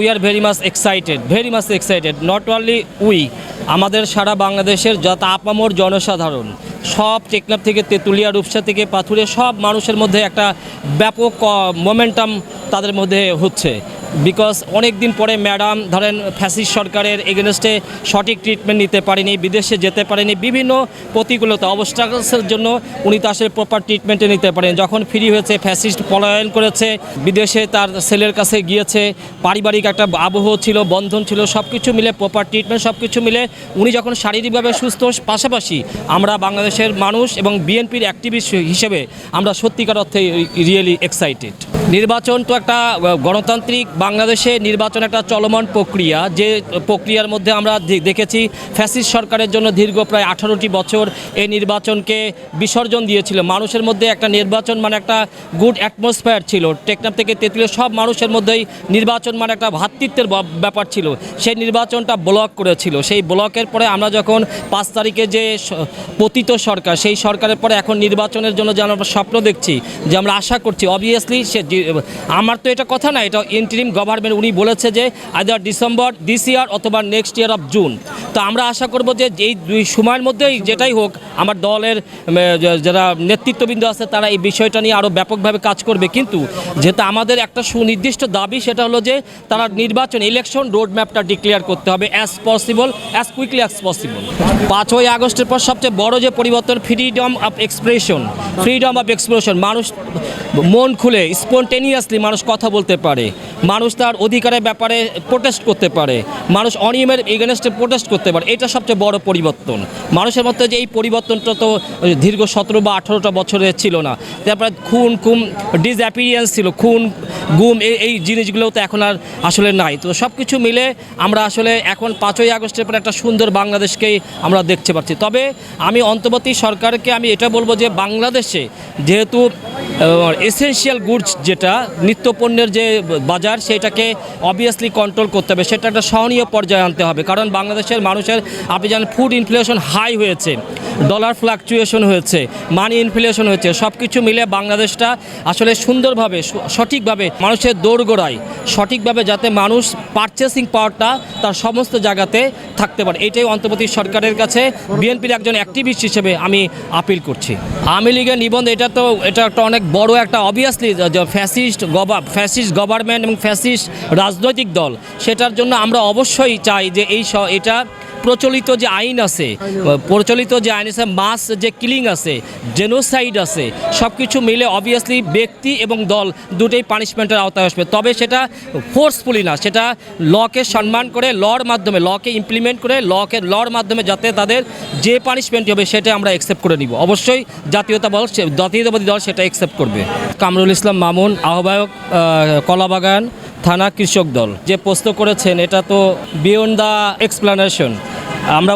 We are very much excited very much excited not only we আমাদের সারা বাংলাদেশের যত আপামর জনসাধারণ, সব টেকনাপ থেকে তেঁতুলিয়া, রূপসা থেকে পাথুরে সব মানুষের মধ্যে একটা ব্যাপক মোমেন্টাম তাদের মধ্যে হচ্ছে। বিকজ অনেক দিন পরে ম্যাডাম ধরেন ফ্যাসিস সরকারের এগেনস্টে সঠিক ট্রিটমেন্ট নিতে পারেনি, বিদেশে যেতে পারেনি, বিভিন্ন প্রতিকূলতা অবস্ট্রাগলসের জন্য উনি তো আসলে প্রপার ট্রিটমেন্টে নিতে পারেন। যখন ফ্রি হয়েছে ফ্যাসিস্ট পলায়ন করেছে, বিদেশে তার ছেলের কাছে গিয়েছে, পারিবারিক একটা আবহ ছিল, বন্ধন ছিল সব কিছু মিলে প্রপার ট্রিটমেন্ট সব কিছু মিলে উনি যখন শারীরিকভাবে সুস্থ, পাশাপাশি আমরা বাংলাদেশের মানুষ এবং বিএনপির অ্যাক্টিভিস্ট হিসেবে আমরা সত্যিকার অর্থে রিয়েলি এক্সাইটেড নির্বাচন তো একটা গণতান্ত্রিক বাংলাদেশে নির্বাচন একটা চলমান প্রক্রিয়া। যে প্রক্রিয়ার মধ্যে আমরা দেখেছি ফ্যাসিস্ট সরকারের জন্য দীর্ঘ প্রায় আঠারোটি বছর এই নির্বাচনকে বিসর্জন দিয়েছিল। মানুষের মধ্যে একটা নির্বাচন মানে একটা গুড অ্যাটমসফিয়ার ছিল। টেকনাফ থেকে তেঁতুলিয়া সব মানুষের মধ্যেই নির্বাচন মানে একটা ভ্রাতৃত্বের বা- ব্যাপার ছিল। সেই নির্বাচনটা ব্লক করেছিল। সেই ব্লকের পরে আমরা যখন পাঁচ তারিখে যে পতিত সরকার, সেই সরকারের পরে এখন নির্বাচনের জন্য যে আমরা স্বপ্ন দেখছি, যে আমরা আশা করছি অবভিয়াসলি সে যে- আমার তো এটা কথা না, এটা ইন্টারিম গভর্নমেন্ট উনি বলেছে যে আইদার ডিসেম্বর দিস ইয়ার অথবা নেক্সট ইয়ার অফ জুন তো আমরা আশা করব যে এই দুই সময়ের মধ্যেই যেটাই হোক আমার দলের যারা নেতৃত্ববৃন্দ আছে, তারা এই বিষয়টা নিয়ে আরও ব্যাপকভাবে কাজ করবে। কিন্তু যেহেতু আমাদের একটা সুনির্দিষ্ট দাবি, সেটা হলো যে তারা নির্বাচন ইলেকশন রোড ম্যাপটা ডিক্লেয়ার করতে হবে as possible as quickly as possible পাঁচই আগস্টের পর সবচেয়ে বড় যে পরিবর্তন freedom of expression freedom of expression মানুষ মন খুলে স্পন্টেনিয়াসলি মানুষ কথা বলতে পারে। মানুষ তার অধিকারের ব্যাপারে প্রোটেস্ট করতে পারে। মানুষ অনিয়মের এগেনস্টে প্রোটেস্ট করতে পারে। এটা সবচেয়ে বড় পরিবর্তন। মানুষের মধ্যে যে এই পরিবর্তনটা তো দীর্ঘ সতেরো বা আঠারোটা বছরে ছিল না। তারপরে খুন খুন ডিসঅ্যাপিরিয়েন্স ছিল, খুন, গুম এই এই জিনিসগুলো তো এখন আর আসলে নাই। তো সব কিছু মিলে আমরা আসলে এখন পাঁচই আগস্টের পর একটা সুন্দর বাংলাদেশকেই আমরা দেখতে পাচ্ছি। তবে আমি অন্তর্বর্তী সরকারকে আমি এটা বলব যে বাংলাদেশে যেহেতু এসেনশিয়াল গুডস যেটা, নিত্যপণ্যের যে বাজার, সেটাকে অবভিয়াসলি কন্ট্রোল করতে হবে। সেটা একটা সহনীয় পর্যায়ে আনতে হবে। কারণ বাংলাদেশের মানুষের, আপনি জানেন ফুড ইনফ্লেশন হাই হয়েছে। ডলার ফ্লাকচুয়েশন হয়েছে মানি ইনফ্লেশন হয়েছে সব কিছু মিলে বাংলাদেশটা আসলে সুন্দরভাবে সঠিকভাবে মানুষের দৌড়গোড়ায় সঠিকভাবে যাতে মানুষ পারচেসিং পাওয়ারটা তার সমস্ত জায়গাতে থাকতে পারে। এটাই অন্তর্বর্তী সরকারের কাছে বিএনপির একজন অ্যাক্টিভিস্ট হিসেবে আমি আপিল করছি। আওয়ামী লীগের নিবন্ধ, এটা তো, এটা একটা অনেক বড় একটা অবভিয়াসলি ফ্যাসিস্ট গভা ফ্যাসিস্ট গভর্নমেন্ট এবং ফ্যাসিস্ট রাজনৈতিক দল, সেটার জন্য আমরা অবশ্যই চাই যে এই এটা প্রচলিত যে আইন আছে, প্রচলিত যে আইন আছে, মাস যে কিলিং আছে জেনোসাইড আছে সব কিছু মিলে অবভিয়াসলি ব্যক্তি এবং দল দুটোই পানিশমেন্টের আওতায় আসবে। তবে সেটা ফোর্সফুলি না, সেটা লকে সম্মান করে লর মাধ্যমে লকে ইমপ্লিমেন্ট করে লকে লর মাধ্যমে যাতে তাদের যে পানিশমেন্ট হবে সেটা আমরা অ্যাকসেপ্ট করে নিব। অবশ্যই জাতীয়তা সে- জাতীয়তাবাদী দল সেটা অ্যাকসেপ্ট করবে। কামরুল ইসলাম মামুন, আহ্বায়ক কলাবাগান থানা কৃষক দল। যে প্রশ্ন করেছেন, এটা তো বিয়ন্ড দ্য এক্সপ্লানেশন আমরা